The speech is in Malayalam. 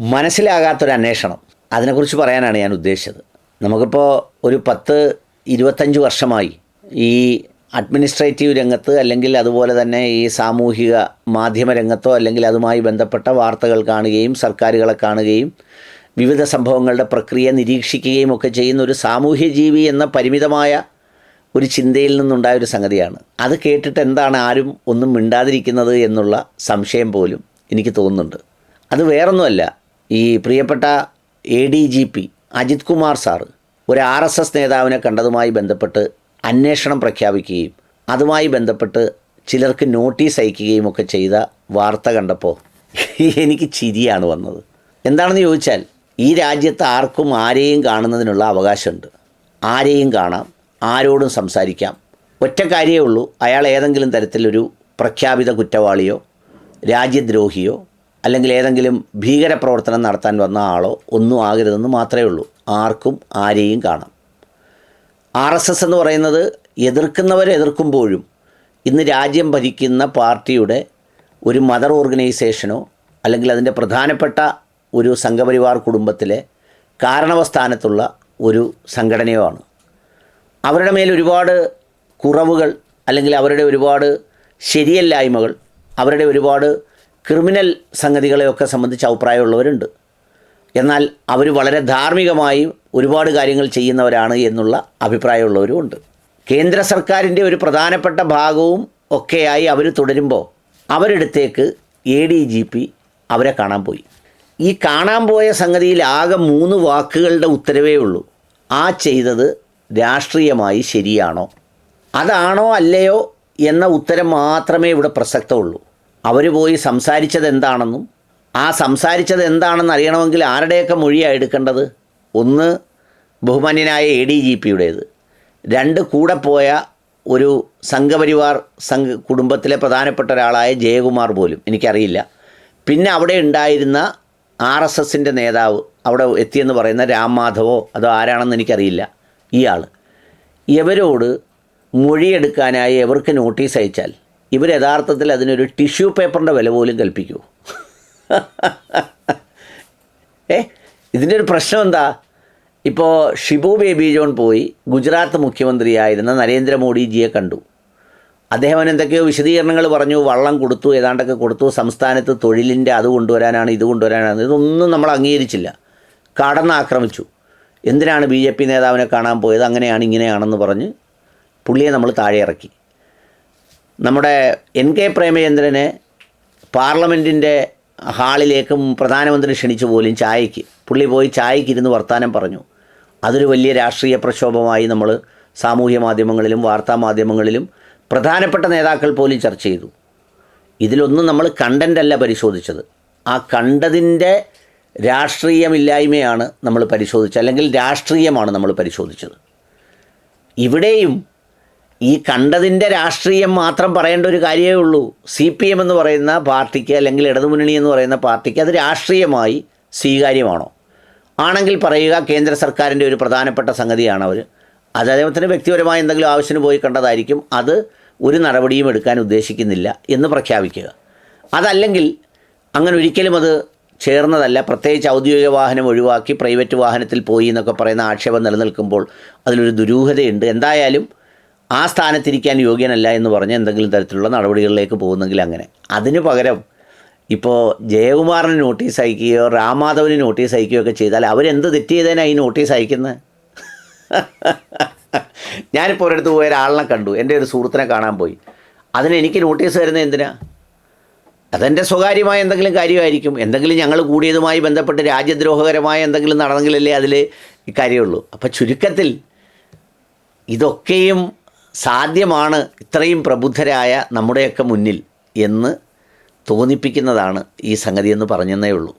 മനസ്സിലാകാത്തൊരു അന്വേഷണം അതിനെക്കുറിച്ച് പറയാനാണ് ഞാൻ ഉദ്ദേശിച്ചത്. നമുക്കിപ്പോൾ ഒരു പത്ത് ഇരുപത്തഞ്ച് വർഷമായി ഈ അഡ്മിനിസ്ട്രേറ്റീവ് രംഗത്ത് അല്ലെങ്കിൽ അതുപോലെ തന്നെ ഈ സാമൂഹിക മാധ്യമ രംഗത്തോ അല്ലെങ്കിൽ അതുമായി ബന്ധപ്പെട്ട വാർത്തകൾ കാണുകയും സർക്കാരുകളെ കാണുകയും വിവിധ സംഭവങ്ങളുടെ പ്രക്രിയ നിരീക്ഷിക്കുകയും ഒക്കെ ചെയ്യുന്ന ഒരു സാമൂഹ്യ ജീവി എന്ന പരിമിതമായ ഒരു ചിന്തയിൽ നിന്നുണ്ടായ ഒരു സംഗതിയാണ്. അത് കേട്ടിട്ട് എന്താണ് ആരും ഒന്നും മിണ്ടാതിരിക്കുന്നത് എന്നുള്ള സംശയം പോലും എനിക്ക് തോന്നുന്നുണ്ട്. അത് വേറൊന്നുമല്ല. ഈ പ്രിയപ്പെട്ട A D G P Ajith Kumar sir ഒരു ആർ എസ് എസ് നേതാവിനെ കണ്ടതുമായി ബന്ധപ്പെട്ട് അന്വേഷണം പ്രഖ്യാപിക്കുകയും അതുമായി ബന്ധപ്പെട്ട് ചിലർക്ക് നോട്ടീസ് അയക്കുകയും ഒക്കെ ചെയ്ത വാർത്ത കണ്ടപ്പോൾ എനിക്ക് ചിരിയാണ് വന്നത്. എന്താണെന്ന് ചോദിച്ചാൽ ഈ രാജ്യത്ത് ആർക്കും ആരെയും കാണുന്നതിനുള്ള അവകാശമുണ്ട്. ആരെയും കാണാം ആരോടും സംസാരിക്കാം. ഒറ്റ കാര്യമേ ഉള്ളൂ അയാൾ ഏതെങ്കിലും തരത്തിലൊരു പ്രഖ്യാപിത കുറ്റവാളിയോ രാജ്യദ്രോഹിയോ അല്ലെങ്കിൽ ഏതെങ്കിലും ഭീകരപ്രവർത്തനം നടത്താൻ വന്ന ആളോ ഒന്നും ആകരുതെന്ന് മാത്രമേ ഉള്ളൂ. ആർക്കും ആരെയും കാണാം. ആർ എസ് എസ് എന്ന് പറയുന്നത് എതിർക്കുന്നവരെ എതിർക്കുമ്പോഴും ഇന്ന് രാജ്യം ഭരിക്കുന്ന പാർട്ടിയുടെ ഒരു മദർ ഓർഗനൈസേഷനോ അല്ലെങ്കിൽ അതിന്റെ പ്രധാനപ്പെട്ട ഒരു സംഘപരിവാർ കുടുംബത്തിലെ കാരണവസ്ഥാനത്തുള്ള ഒരു സംഘടനയോ ആണ്. അവരുടെ മേൽ ഒരുപാട് കുറവുകൾ അല്ലെങ്കിൽ അവരുടെ ഒരുപാട് ശരിയല്ലായ്മകൾ അവരുടെ ഒരുപാട് ക്രിമിനൽ സംഗതികളെയൊക്കെ സംബന്ധിച്ച് അഭിപ്രായമുള്ളവരുണ്ട്. എന്നാൽ അവർ വളരെ ധാർമ്മികമായി ഒരുപാട് കാര്യങ്ങൾ ചെയ്യുന്നവരാണ് എന്നുള്ള അഭിപ്രായമുള്ളവരും ഉണ്ട്. കേന്ദ്ര സർക്കാരിന്റെ ഒരു പ്രധാനപ്പെട്ട ഭാഗവും ഒക്കെയായി അവർ തുടരുമ്പോൾ അവരടുത്തേക്ക് എ ഡി ജി പി അവരെ കാണാൻ പോയി. ഈ കാണാൻ പോയ സംഗതിയിൽ ആകെ മൂന്ന് വാക്കുകളുടെ ഉത്തരവേ ഉള്ളൂ. ആ ചെയ്തത് രാഷ്ട്രീയമായി ശരിയാണോ? അതാണോ അല്ലയോ എന്ന ഉത്തരം മാത്രമേ ഇവിടെ പ്രസക്തമുള്ളൂ. അവർ പോയി സംസാരിച്ചത് എന്താണെന്നും ആ സംസാരിച്ചത് എന്താണെന്ന് അറിയണമെങ്കിൽ ആരുടെയൊക്കെ മൊഴിയാണ് എടുക്കേണ്ടത്? ഒന്ന് ബഹുമാന്യനായ എ ഡി ജി പിയുടേത് രണ്ട് കൂടെ പോയ ഒരു സംഘപരിവാർ സംഘ കുടുംബത്തിലെ പ്രധാനപ്പെട്ട ഒരാളായ ജയകുമാർ പോലും എനിക്കറിയില്ല. പിന്നെ അവിടെ ഉണ്ടായിരുന്ന ആർ എസ് എസിന്റെ നേതാവ് അവിടെ എത്തിയെന്ന് പറയുന്ന രാം മാധവോ അതോ ആരാണെന്ന് എനിക്കറിയില്ല ഇയാൾ ഇവരോട് മൊഴിയെടുക്കാനായി എവർക്ക് നോട്ടീസ് അയച്ചാൽ ഇവർ യഥാർത്ഥത്തിൽ അതിനൊരു ടിഷ്യൂ പേപ്പറിന്റെ വില പോലും കൽപ്പിക്കൂ. ഏ? ഇതിന്റെ ഒരു പ്രശ്നം എന്താ? ഇപ്പോൾ ഷിബു ബേബി ജോൺ പോയി ഗുജറാത്ത് മുഖ്യമന്ത്രിയായിരുന്ന നരേന്ദ്രമോദിജിയെ കണ്ടു. അദ്ദേഹം എന്തൊക്കെയോ വിശദീകരണങ്ങൾ പറഞ്ഞു വള്ളം കൊടുത്തു ഏതാണ്ടൊക്കെ കൊടുത്തു സംസ്ഥാനത്ത് തൊഴിലിന്റെ അത് കൊണ്ടുവരാനാണ് ഇത് കൊണ്ടുവരാനാണ് ഇതൊന്നും നമ്മൾ അംഗീകരിച്ചില്ല. കടന്നാക്രമിച്ചു എന്തിനാണ് ബി ജെ പി നേതാവിനെ കാണാൻ പോയത്? അങ്ങനെയാണ് ഇങ്ങനെയാണെന്ന് പറഞ്ഞ് പുള്ളിയെ നമ്മൾ താഴെ ഇറക്കി നമ്മുടെ എൻ കെ പ്രേമചന്ദ്രനെ പാർലമെന്റിന്റെ ഹാളിലേക്കും പ്രധാനമന്ത്രി ക്ഷണിച്ചു പോലും ചായയ്ക്ക് പുള്ളി പോയി ചായയ്ക്ക് ഇരുന്ന് വർത്തമാനം പറഞ്ഞു. അതൊരു വലിയ രാഷ്ട്രീയ പ്രക്ഷോഭമായി നമ്മൾ സാമൂഹ്യ മാധ്യമങ്ങളിലും വാർത്താ മാധ്യമങ്ങളിലും പ്രധാനപ്പെട്ട നേതാക്കൾ പോലും ചർച്ച ചെയ്തു. ഇതിലൊന്നും നമ്മൾ കണ്ടന്റല്ല പരിശോധിച്ചത്. ആ കണ്ടതിന്റെ രാഷ്ട്രീയമില്ലായ്മയാണ് നമ്മൾ പരിശോധിച്ചത് അല്ലെങ്കിൽ രാഷ്ട്രീയമാണ് നമ്മൾ പരിശോധിച്ചത്. ഇവിടെയും ഈ കണ്ടതിന്റെ രാഷ്ട്രീയം മാത്രം പറയേണ്ട ഒരു കാര്യമേ ഉള്ളൂ. സി പി എം എന്ന് പറയുന്ന പാർട്ടിക്ക് അല്ലെങ്കിൽ ഇടതുമുന്നണി എന്ന് പറയുന്ന പാർട്ടിക്ക് അത് രാഷ്ട്രീയമായി സ്വീകാര്യമാണോ? ആണെങ്കിൽ പറയുക കേന്ദ്ര സർക്കാരിന്റെ ഒരു പ്രധാനപ്പെട്ട സംഗതിയാണ് അവർ. അത് അദ്ദേഹത്തിന് വ്യക്തിപരമായ എന്തെങ്കിലും ആവശ്യത്തിന് പോയി കണ്ടതായിരിക്കും. അത് ഒരു നടപടിയും എടുക്കാൻ ഉദ്ദേശിക്കുന്നില്ല എന്ന് പ്രഖ്യാപിക്കുക. അതല്ലെങ്കിൽ അങ്ങനെ ഒരിക്കലും അത് ചേർന്നതല്ല. പ്രത്യേകിച്ച് ഔദ്യോഗിക വാഹനം ഒഴിവാക്കി പ്രൈവറ്റ് വാഹനത്തിൽ പോയി എന്നൊക്കെ പറയുന്ന ആക്ഷേപം നിലനിൽക്കുമ്പോൾ അതിലൊരു ദുരൂഹതയുണ്ട്. എന്തായാലും ആ സ്ഥാനത്തിരിക്കാൻ യോഗ്യനല്ല എന്ന് പറഞ്ഞ് എന്തെങ്കിലും തരത്തിലുള്ള നടപടികളിലേക്ക് പോകുന്നെങ്കിൽ അങ്ങനെ. അതിന് പകരം ഇപ്പോൾ ജയകുമാറിന് നോട്ടീസ് അയക്കുകയോ രാമാധവന് നോട്ടീസ് അയക്കുകയോ ഒക്കെ ചെയ്താൽ അവരെന്ത് തെറ്റ് ചെയ്തേനാണ് ഈ നോട്ടീസ് അയക്കുന്നത് ഞാനിപ്പോൾ ഒരിടത്ത് പോയ ഒരാളിനെ കണ്ടു. എന്റെ ഒരു സുഹൃത്തിനെ കാണാൻ പോയി. അതിന് എനിക്ക് നോട്ടീസ് തരുന്നത് എന്തിനാ? അതെന്റെ സ്വകാര്യമായ എന്തെങ്കിലും കാര്യമായിരിക്കും. എന്തെങ്കിലും ഞങ്ങൾ കൂടിയതുമായി ബന്ധപ്പെട്ട് രാജ്യദ്രോഹകരമായ എന്തെങ്കിലും നടന്നെങ്കിലല്ലേ അതിൽ കാര്യമുള്ളൂ. അപ്പോൾ ചുരുക്കത്തിൽ ഇതൊക്കെയും സാധ്യമാണ് ഇത്രയും പ്രബുദ്ധരായ നമ്മുടെയൊക്കെ മുന്നിൽ എന്ന് തോന്നിപ്പിക്കുന്നതാണ് ഈ സംഗതി എന്ന് പറഞ്ഞെന്നേ ഉള്ളൂ.